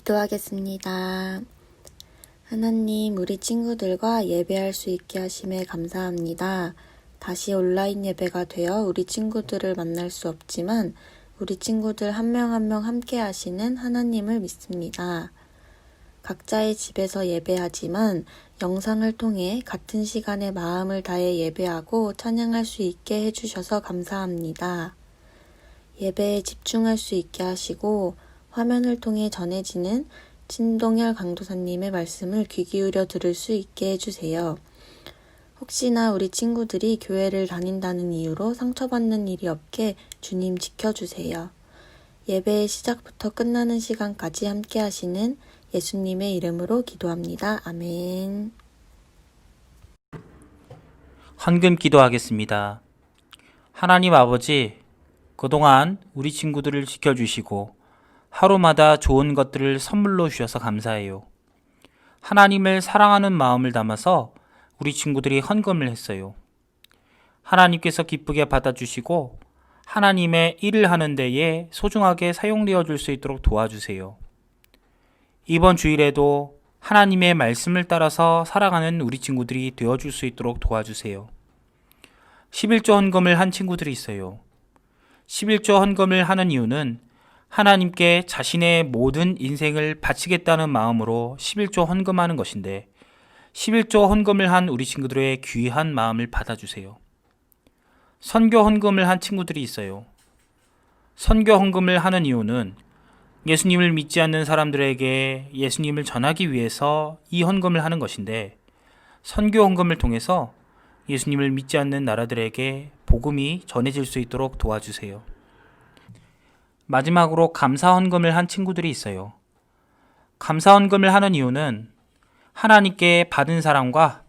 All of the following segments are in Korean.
기도하겠습니다. 하나님, 우리 친구들과 예배할 수 있게 하심에 감사합니다. 다시 온라인 예배가 되어 우리 친구들을 만날 수 없지만 우리 친구들 한 명 한 명 함께 하시는 하나님을 믿습니다. 각자의 집에서 예배하지만 영상을 통해 같은 시간에 마음을 다해 예배하고 찬양할 수 있게 해주셔서 감사합니다. 예배에 집중할 수 있게 하시고 화면을 통해 전해지는 진동열 강도사님의 말씀을 귀 기울여 들을 수 있게 해주세요. 혹시나 우리 친구들이 교회를 다닌다는 이유로 상처받는 일이 없게 주님 지켜주세요. 예배의 시작부터 끝나는 시간까지 함께 하시는 예수님의 이름으로 기도합니다. 아멘. 헌금 기도하겠습니다. 하나님 아버지, 그동안 우리 친구들을 지켜주시고 하루마다 좋은 것들을 선물로 주셔서 감사해요. 하나님을 사랑하는 마음을 담아서 우리 친구들이 헌금을 했어요. 하나님께서 기쁘게 받아주시고 하나님의 일을 하는 데에 소중하게 사용되어 줄 수 있도록 도와주세요. 이번 주일에도 하나님의 말씀을 따라서 살아가는 우리 친구들이 되어 줄 수 있도록 도와주세요. 11조 헌금을 한 친구들이 있어요. 11조 헌금을 하는 이유는 하나님께 자신의 모든 인생을 바치겠다는 마음으로 11조 헌금하는 것인데 11조 헌금을 한 우리 친구들의 귀한 마음을 받아주세요. 선교 헌금을 한 친구들이 있어요. 선교 헌금을 하는 이유는 예수님을 믿지 않는 사람들에게 예수님을 전하기 위해서 이 헌금을 하는 것인데 선교 헌금을 통해서 예수님을 믿지 않는 나라들에게 복음이 전해질 수 있도록 도와주세요. 마지막으로 감사 헌금을 한 친구들이 있어요. 감사 헌금을 하는 이유는 하나님께 받은 사랑과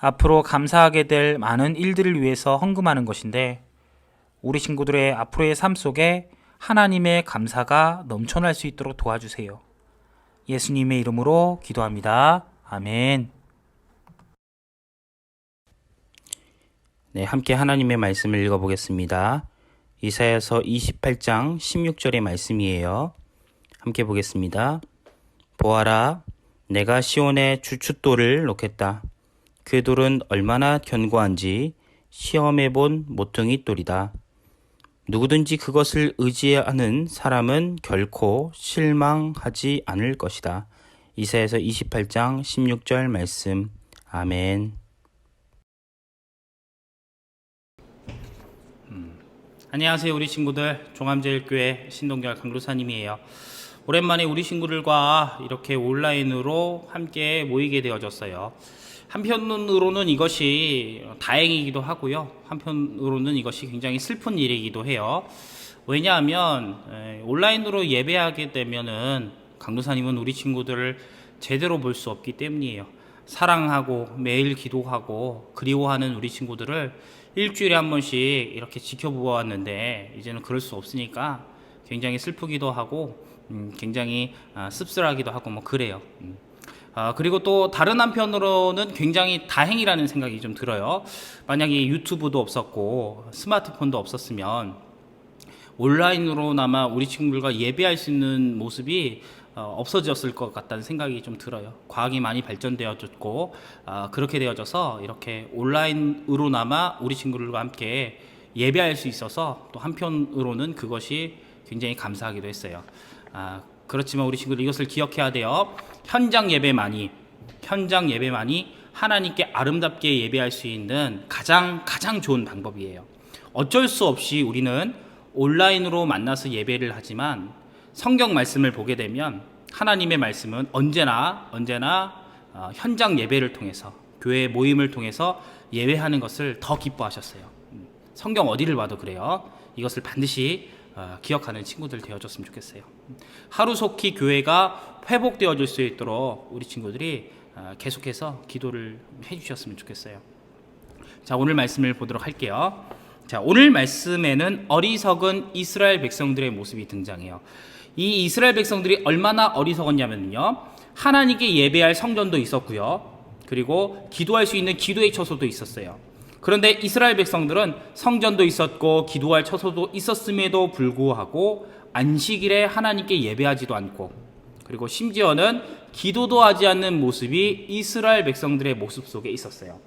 앞으로 감사하게 될 많은 일들을 위해서 헌금하는 것인데 우리 친구들의 앞으로의 삶 속에 하나님의 감사가 넘쳐날 수 있도록 도와주세요. 예수님의 이름으로 기도합니다. 아멘. 네, 함께 하나님의 말씀을 읽어보겠습니다. 이사야서 28장 16절의 말씀이에요. 함께 보겠습니다. 보아라, 내가 시온에 주춧돌을 놓겠다. 그 돌은 얼마나 견고한지 시험해 본 모퉁이 돌이다. 누구든지 그것을 의지하는 사람은 결코 실망하지 않을 것이다. 이사야서 28장 16절 말씀. 아멘. 안녕하세요 우리 친구들. 종암제일교회 신동결 강루사님이에요. 오랜만에 우리 친구들과 이렇게 온라인으로 함께 모이게 되어졌어요. 한편으로는 이것이 다행이기도 하고요. 한편으로는 이것이 굉장히 슬픈 일이기도 해요. 왜냐하면 에, 온라인으로 예배하게 되면은 강루사님은 우리 친구들을 제대로 볼 수 없기 때문이에요. 사랑하고 매일 기도하고 그리워하는 우리 친구들을 일주일에 한 번씩 이렇게 지켜보았는데 이제는 그럴 수 없으니까 굉장히 슬프기도 하고 음, 굉장히 아, 씁쓸하기도 하고 뭐 그래요. 음. 아, 그리고 또 다른 한편으로는 굉장히 다행이라는 생각이 좀 들어요. 만약에 유튜브도 없었고 스마트폰도 없었으면 온라인으로나마 우리 친구들과 예배할 수 있는 모습이 어, 없어졌을 것 같다는 생각이 좀 들어요. 과학이 많이 발전되어졌고 아, 그렇게 되어져서 이렇게 온라인으로나마 우리 친구들과 함께 예배할 수 있어서 또 한편으로는 그것이 굉장히 감사하기도 했어요. 아, 그렇지만 우리 친구들 이것을 기억해야 돼요. 현장 예배만이 현장 예배만이 하나님께 아름답게 예배할 수 있는 가장 가장 좋은 방법이에요. 어쩔 수 없이 우리는 온라인으로 만나서 예배를 하지만 성경 말씀을 보게 되면 하나님의 말씀은 언제나 언제나 어, 현장 예배를 통해서 교회 모임을 통해서 예배하는 것을 더 기뻐하셨어요. 음, 성경 어디를 봐도 그래요. 이것을 반드시 어, 기억하는 친구들 되어줬으면 좋겠어요. 음, 하루속히 교회가 회복되어질 수 있도록 우리 친구들이 어, 계속해서 기도를 해주셨으면 좋겠어요. 자 오늘 말씀을 보도록 할게요. 자 오늘 말씀에는 어리석은 이스라엘 백성들의 모습이 등장해요. 이 이스라엘 백성들이 얼마나 어리석었냐면요. 하나님께 예배할 성전도 있었고요. 그리고 기도할 수 있는 기도의 처소도 있었어요. 그런데 이스라엘 백성들은 성전도 있었고 기도할 처소도 있었음에도 불구하고 안식일에 하나님께 예배하지도 않고 그리고 심지어는 기도도 하지 않는 모습이 이스라엘 백성들의 모습 속에 있었어요.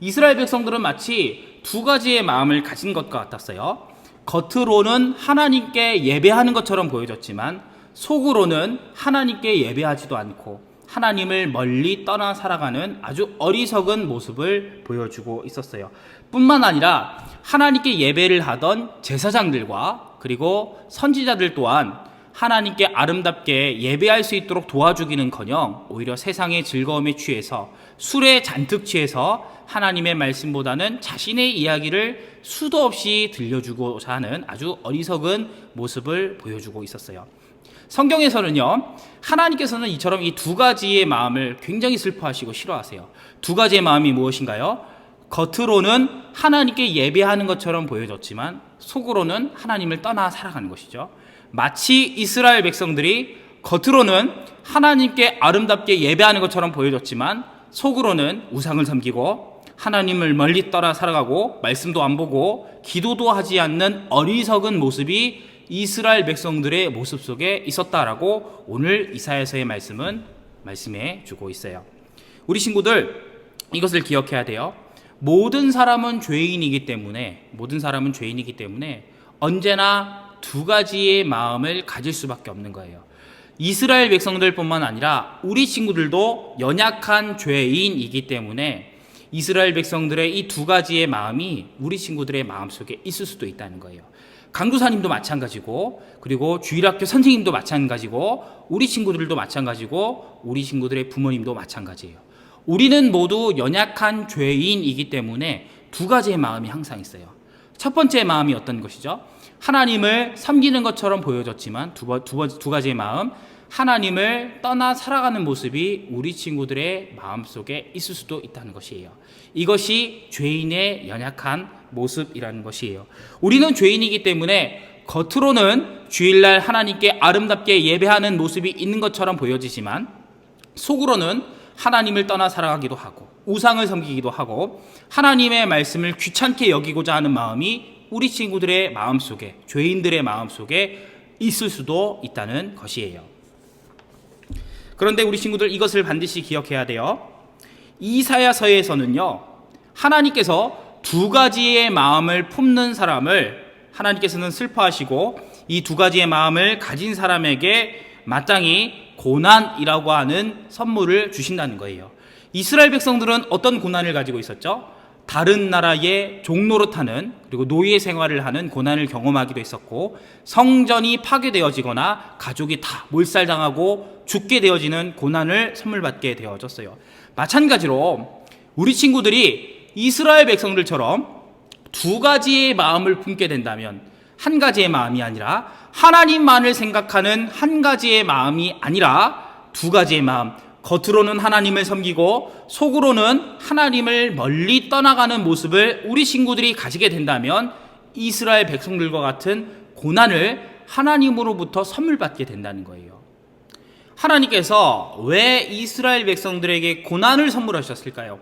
이스라엘 백성들은 마치 두 가지의 마음을 가진 것 같았어요. 겉으로는 하나님께 예배하는 것처럼 보여졌지만 속으로는 하나님께 예배하지도 않고 하나님을 멀리 떠나 살아가는 아주 어리석은 모습을 보여주고 있었어요. 뿐만 아니라 하나님께 예배를 하던 제사장들과 그리고 선지자들 또한 하나님께 아름답게 예배할 수 있도록 도와주기는 커녕 오히려 세상의 즐거움에 취해서 술에 잔뜩 취해서 하나님의 말씀보다는 자신의 이야기를 수도 없이 들려주고자 하는 아주 어리석은 모습을 보여주고 있었어요. 성경에서는요, 하나님께서는 이처럼 이 두 가지의 마음을 굉장히 슬퍼하시고 싫어하세요. 두 가지의 마음이 무엇인가요? 겉으로는 하나님께 예배하는 것처럼 보여졌지만 속으로는 하나님을 떠나 살아가는 것이죠. 마치 이스라엘 백성들이 겉으로는 하나님께 아름답게 예배하는 것처럼 보여졌지만 속으로는 우상을 섬기고 하나님을 멀리 떠나 살아가고 말씀도 안 보고 기도도 하지 않는 어리석은 모습이 이스라엘 백성들의 모습 속에 있었다라고 오늘 이사야서의 말씀은 말씀해 주고 있어요. 우리 친구들 이것을 기억해야 돼요. 모든 사람은 죄인이기 때문에 모든 사람은 죄인이기 때문에 언제나 두 가지의 마음을 가질 수밖에 없는 거예요. 이스라엘 백성들뿐만 아니라 우리 친구들도 연약한 죄인이기 때문에 이스라엘 백성들의 이 두 가지의 마음이 우리 친구들의 마음 속에 있을 수도 있다는 거예요. 강도사님도 마찬가지고 그리고 주일학교 선생님도 마찬가지고 우리 친구들도 마찬가지고 우리 친구들의 부모님도 마찬가지예요. 우리는 모두 연약한 죄인이기 때문에 두 가지의 마음이 항상 있어요. 첫 번째 마음이 어떤 것이죠? 하나님을 섬기는 것처럼 보여졌지만 두, 번, 두, 번, 두 가지의 마음 하나님을 떠나 살아가는 모습이 우리 친구들의 마음 속에 있을 수도 있다는 것이에요. 이것이 죄인의 연약한 모습이라는 것이에요. 우리는 죄인이기 때문에 겉으로는 주일날 하나님께 아름답게 예배하는 모습이 있는 것처럼 보여지지만 속으로는 하나님을 떠나 살아가기도 하고 우상을 섬기기도 하고 하나님의 말씀을 귀찮게 여기고자 하는 마음이 우리 친구들의 마음 속에 죄인들의 마음 속에 있을 수도 있다는 것이에요. 그런데 우리 친구들 이것을 반드시 기억해야 돼요. 이사야서에서는요. 하나님께서 두 가지의 마음을 품는 사람을 하나님께서는 슬퍼하시고 이 두 가지의 마음을 가진 사람에게 마땅히 고난이라고 하는 선물을 주신다는 거예요. 이스라엘 백성들은 어떤 고난을 가지고 있었죠? 다른 나라의 종노릇하는 그리고 노예 생활을 하는 고난을 경험하기도 했었고 성전이 파괴되어지거나 가족이 다 몰살당하고 죽게 되어지는 고난을 선물 받게 되어졌어요. 마찬가지로 우리 친구들이 이스라엘 백성들처럼 두 가지의 마음을 품게 된다면 한 가지의 마음이 아니라 하나님만을 생각하는 한 가지의 마음이 아니라 두 가지의 마음 겉으로는 하나님을 섬기고 속으로는 하나님을 멀리 떠나가는 모습을 우리 친구들이 가지게 된다면 이스라엘 백성들과 같은 고난을 하나님으로부터 선물 받게 된다는 거예요. 하나님께서 왜 이스라엘 백성들에게 고난을 선물하셨을까요?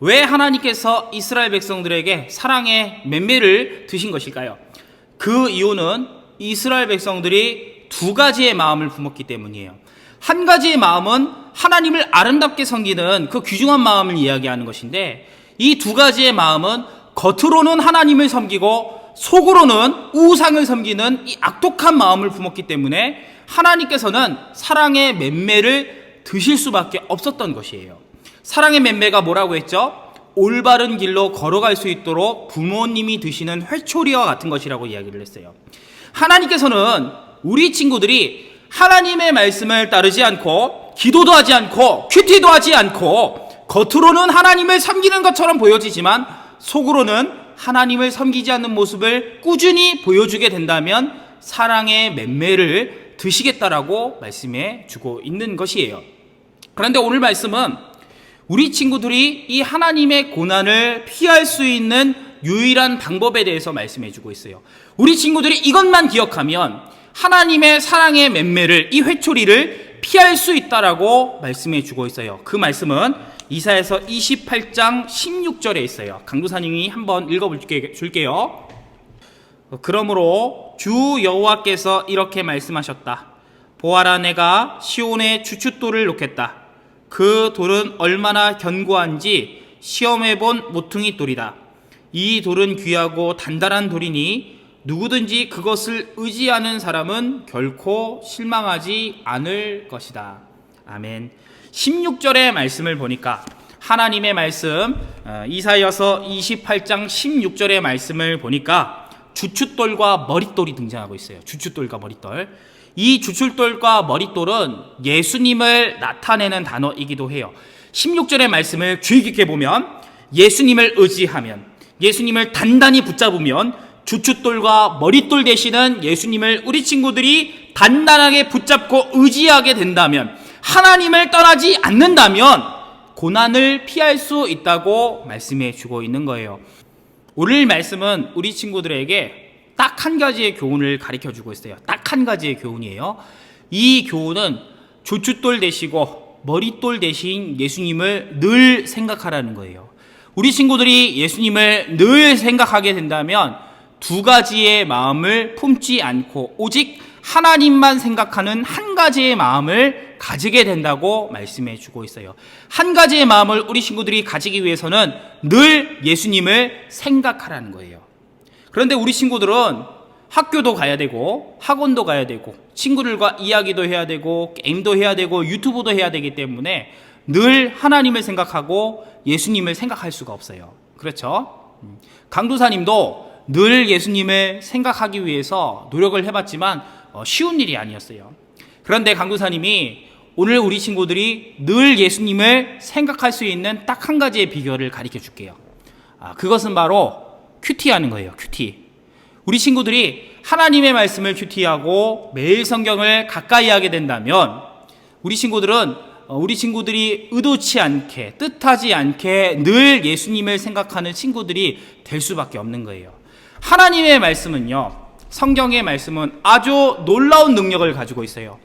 왜 하나님께서 이스라엘 백성들에게 사랑의 맴매를 드신 것일까요? 그 이유는 이스라엘 백성들이 두 가지의 마음을 품었기 때문이에요. 한 가지의 마음은 하나님을 아름답게 섬기는 그 귀중한 마음을 이야기하는 것인데 이 두 가지의 마음은 겉으로는 하나님을 섬기고 속으로는 우상을 섬기는 이 악독한 마음을 품었기 때문에 하나님께서는 사랑의 맴매를 드실 수밖에 없었던 것이에요. 사랑의 맴매가 뭐라고 했죠? 올바른 길로 걸어갈 수 있도록 부모님이 드시는 회초리와 같은 것이라고 이야기를 했어요. 하나님께서는 우리 친구들이 하나님의 말씀을 따르지 않고 기도도 하지 않고 큐티도 하지 않고 겉으로는 하나님을 섬기는 것처럼 보여지지만 속으로는 하나님을 섬기지 않는 모습을 꾸준히 보여주게 된다면 사랑의 맴매를 드시겠다라고 말씀해 주고 있는 것이에요. 그런데 오늘 말씀은 우리 친구들이 이 하나님의 고난을 피할 수 있는 유일한 방법에 대해서 말씀해 주고 있어요. 우리 친구들이 이것만 기억하면 하나님의 사랑의 맴매를 이 회초리를 피할 수 있다라고 말씀해 주고 있어요. 그 말씀은 이사에서 28장 16절에 있어요. 강도사님이 한번 읽어 줄게요. 그러므로 주 여호와께서 이렇게 말씀하셨다. 보아라 내가 시온에 주춧돌을 놓겠다. 그 돌은 얼마나 견고한지 시험해 본 모퉁이 돌이다. 이 돌은 귀하고 단단한 돌이니 누구든지 그것을 의지하는 사람은 결코 실망하지 않을 것이다. 아멘. 16절의 말씀을 보니까 하나님의 말씀 어, 이사여서 28장 16절의 말씀을 보니까 주춧돌과 머릿돌이 등장하고 있어요. 주춧돌과 머릿돌. 이 주춧돌과 머릿돌은 예수님을 나타내는 단어이기도 해요. 16절의 말씀을 주의 깊게 보면 예수님을 의지하면 예수님을 단단히 붙잡으면 주춧돌과 머릿돌 되시는 예수님을 우리 친구들이 단단하게 붙잡고 의지하게 된다면 하나님을 떠나지 않는다면 고난을 피할 수 있다고 말씀해 주고 있는 거예요. 오늘 말씀은 우리 친구들에게 딱 한 가지의 교훈을 가르쳐 주고 있어요. 딱 한 가지의 교훈이에요. 이 교훈은 주춧돌 되시고 머릿돌 대신 예수님을 늘 생각하라는 거예요. 우리 친구들이 예수님을 늘 생각하게 된다면 두 가지의 마음을 품지 않고 오직 하나님만 생각하는 한 가지의 마음을 가지게 된다고 말씀해 주고 있어요. 한 가지의 마음을 우리 친구들이 가지기 위해서는 늘 예수님을 생각하라는 거예요. 그런데 우리 친구들은 학교도 가야 되고 학원도 가야 되고 친구들과 이야기도 해야 되고 게임도 해야 되고 유튜브도 해야 되기 때문에 늘 하나님을 생각하고 예수님을 생각할 수가 없어요. 그렇죠? 음. 강도사님도 늘 예수님을 생각하기 위해서 노력을 해봤지만 어, 쉬운 일이 아니었어요. 그런데 강도사님이 오늘 우리 친구들이 늘 예수님을 생각할 수 있는 딱 한 가지의 비결을 가르쳐 줄게요. 아, 그것은 바로 큐티하는 거예요. 큐티. 우리 친구들이 하나님의 말씀을 큐티하고 매일 성경을 가까이 하게 된다면 우리 친구들은 어, 우리 친구들이 의도치 않게 뜻하지 않게 늘 예수님을 생각하는 친구들이 될 수밖에 없는 거예요. 하나님의 말씀은요. 성경의 말씀은 아주 놀라운 능력을 가지고 있어요.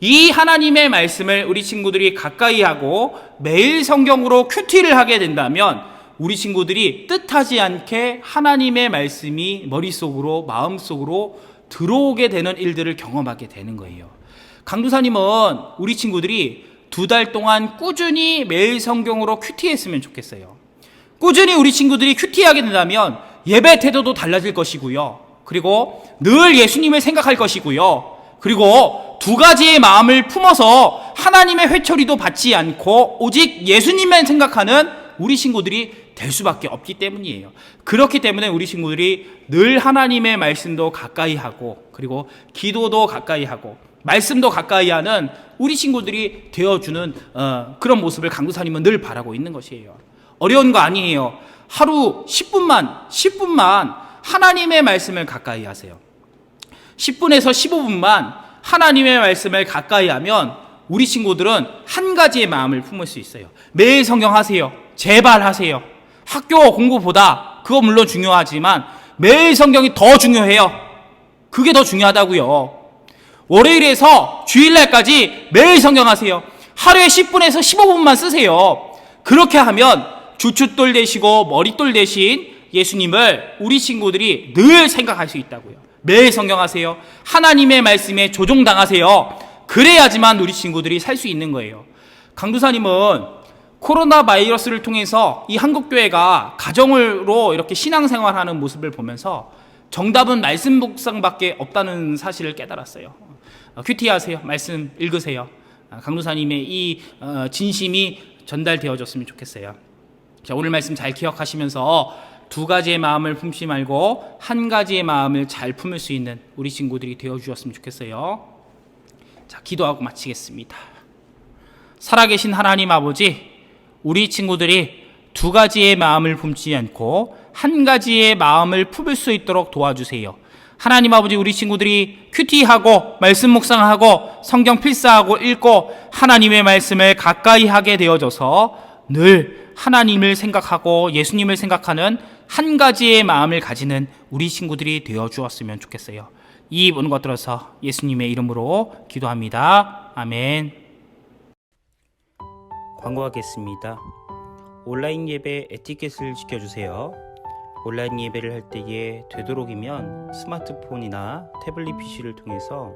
이 하나님의 말씀을 우리 친구들이 가까이 하고 매일 성경으로 큐티를 하게 된다면 우리 친구들이 뜻하지 않게 하나님의 말씀이 머릿속으로 마음속으로 들어오게 되는 일들을 경험하게 되는 거예요. 강두사님은 우리 친구들이 두 달 동안 꾸준히 매일 성경으로 큐티했으면 좋겠어요. 꾸준히 우리 친구들이 큐티하게 된다면 예배 태도도 달라질 것이고요. 그리고 늘 예수님을 생각할 것이고요. 그리고 두 가지의 마음을 품어서 하나님의 회초리도 받지 않고 오직 예수님만 생각하는 우리 친구들이 될 수밖에 없기 때문이에요. 그렇기 때문에 우리 친구들이 늘 하나님의 말씀도 가까이 하고 그리고 기도도 가까이 하고 말씀도 가까이 하는 우리 친구들이 되어주는 어, 그런 모습을 강도사님은 늘 바라고 있는 것이에요. 어려운 거 아니에요. 하루 10분만 10분만 하나님의 말씀을 가까이 하세요. 10분에서 15분만 하나님의 말씀을 가까이 하면 우리 친구들은 한 가지의 마음을 품을 수 있어요. 매일 성경 하세요. 제발 하세요. 학교 공부보다 그거 물론 중요하지만 매일 성경이 더 중요해요. 그게 더 중요하다고요. 월요일에서 주일날까지 매일 성경 하세요. 하루에 10분에서 15분만 쓰세요. 그렇게 하면 주춧돌 대시고 머릿돌 대신 예수님을 우리 친구들이 늘 생각할 수 있다고요. 매일 성경하세요. 하나님의 말씀에 조종당하세요. 그래야지만 우리 친구들이 살 수 있는 거예요. 강두사님은 코로나 바이러스를 통해서 이 한국교회가 가정으로 이렇게 신앙생활하는 모습을 보면서 정답은 말씀 묵상밖에 없다는 사실을 깨달았어요. 어, 큐티하세요. 말씀 읽으세요. 아, 강두사님의 이 어, 진심이 전달되어졌으면 좋겠어요. 자, 오늘 말씀 잘 기억하시면서 두 가지의 마음을 품지 말고 한 가지의 마음을 잘 품을 수 있는 우리 친구들이 되어 주었으면 좋겠어요. 자, 기도하고 마치겠습니다. 살아계신 하나님 아버지, 우리 친구들이 두 가지의 마음을 품지 않고 한 가지의 마음을 품을 수 있도록 도와주세요. 하나님 아버지 우리 친구들이 큐티하고 말씀 묵상하고 성경 필사하고 읽고 하나님의 말씀을 가까이 하게 되어져서 늘 하나님을 생각하고 예수님을 생각하는 한 가지의 마음을 가지는 우리 친구들이 되어 주었으면 좋겠어요. 이 모든 것 들어서 예수님의 이름으로 기도합니다. 아멘. 광고하겠습니다. 온라인 예배 에티켓을 지켜주세요. 온라인 예배를 할 때에 되도록이면 스마트폰이나 태블릿 PC를 통해서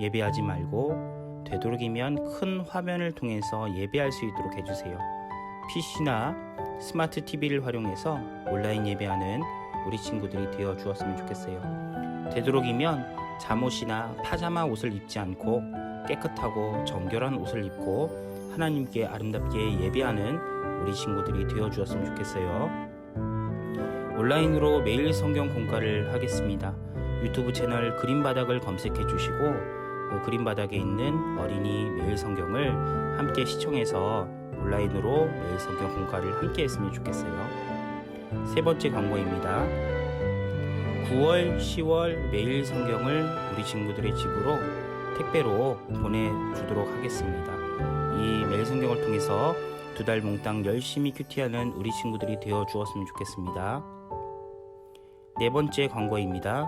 예배하지 말고 되도록이면 큰 화면을 통해서 예배할 수 있도록 해주세요. PC나 스마트 TV를 활용해서 온라인 예배하는 우리 친구들이 되어 주었으면 좋겠어요. 되도록이면 잠옷이나 파자마 옷을 입지 않고 깨끗하고 정결한 옷을 입고 하나님께 아름답게 예배하는 우리 친구들이 되어 주었으면 좋겠어요. 온라인으로 매일 성경 공과를 하겠습니다. 유튜브 채널 그림바닥을 검색해 주시고 그 그림바닥에 있는 어린이 매일 성경을 함께 시청해서 온라인으로 매일 성경 공과를 함께 했으면 좋겠어요. 세 번째 광고입니다. 9월, 10월 매일 성경을 우리 친구들의 집으로 택배로 보내주도록 하겠습니다. 이 매일 성경을 통해서 두 달 몽땅 열심히 큐티하는 우리 친구들이 되어 주었으면 좋겠습니다. 네 번째 광고입니다.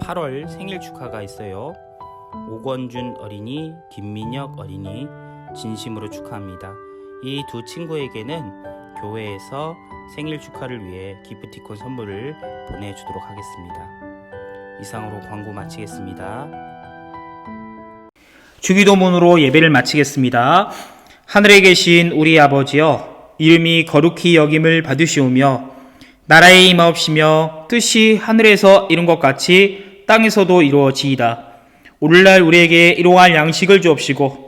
8월 생일 축하가 있어요. 오건준 어린이, 김민혁 어린이 진심으로 축하합니다. 이 두 친구에게는 교회에서 생일 축하를 위해 기프티콘 선물을 보내주도록 하겠습니다. 이상으로 광고 마치겠습니다. 주기도문으로 예배를 마치겠습니다. 하늘에 계신 우리 아버지여, 이름이 거룩히 여김을 받으시오며, 나라의 임하옵시며, 뜻이 하늘에서 이룬 것 같이 땅에서도 이루어지이다. 오늘날 우리에게 일용할 양식을 주옵시고,